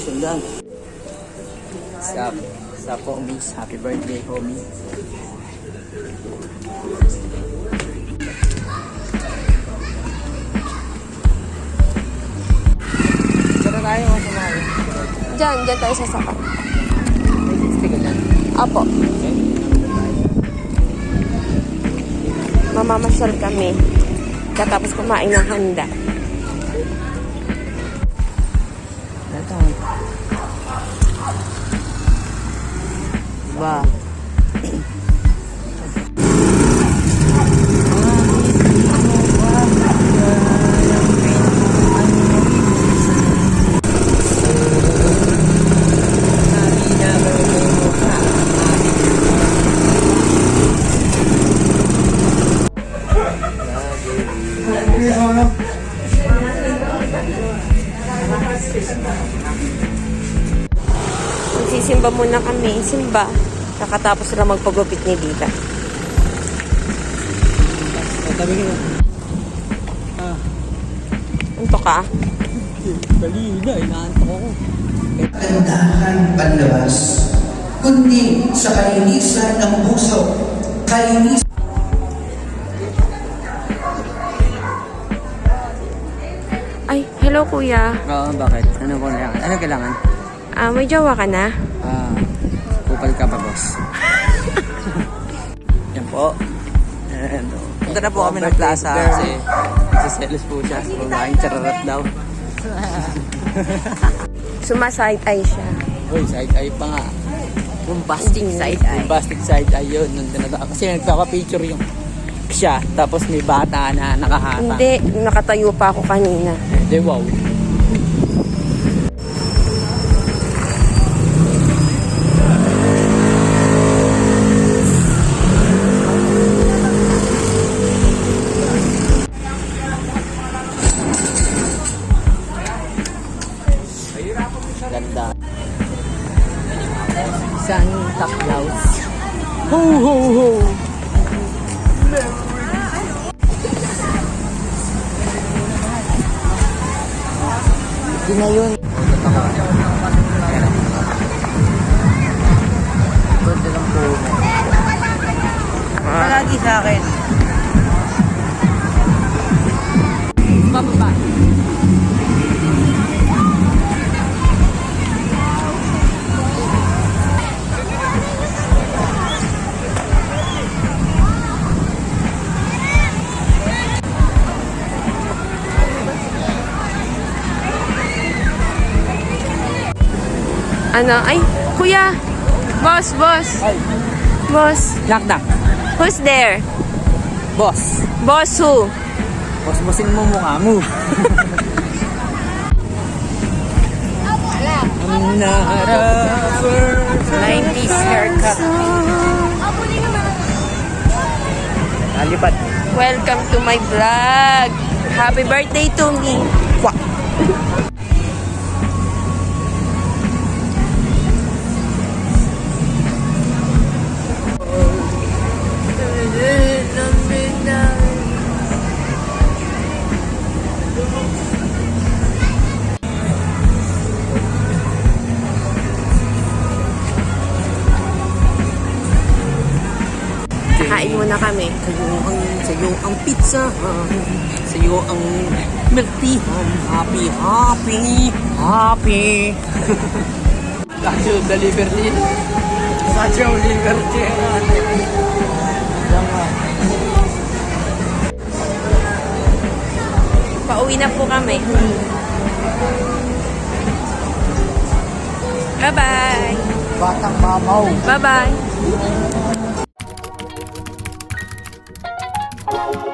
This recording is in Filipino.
sundan. Stop. Stop, homies. Happy birthday, homie. Saan na tayo sumali? Diyan, diyan tayo sa sapa. Stick dyan. Apo, Okay. mamamasyal kami. Katapos kumain ng handa. Ito. Diba? Magsisimba muna kami. Simba. Kakatapos sila magpagupit ni Dita. Ah, Anto ka? dali na. Inaantok ako. Kantahan panlabas, kundi sa kalinisan ng puso, kalinisan hello kuya. Oo, bakit? Ano po kailangan? Ano kailangan? Ah, may jowa ka na? Ah, kupal ka pa, boss. Yan po. Ayan, oh. Punta na po kami ng plaza kasi nagsiselos po siya. Kumain chararat daw. Sumaside eye siya. Uy, side eye pa nga. Bombastic side eye. Bombastic side eye yun. Nandun na Kasi nagpapapicture yung siya, tapos may bata na nakahata. Hindi, nakatayo pa ako kanina. Hindi, wow. Ganda. Santa Claus. Ho, ho, ho! Hindi Ano? Ay, kuya! Boss, boss! Ay, Boss! knock knock. Who's there? Boss. Boss who? Boss, bossin mo mukha mo. Ang narapper 90s haircut. Nalipad. Welcome to my vlog! Happy birthday to me! Kwa. Kami. Sa'yo ang, sa'yo ang pizza. Sa'yo ang milk tea. Happy, happy, happy. The Liberty. Statue of Liberty. Pauwi na po kami. Bye-bye! Batang mamaw. Bye-bye! Bye.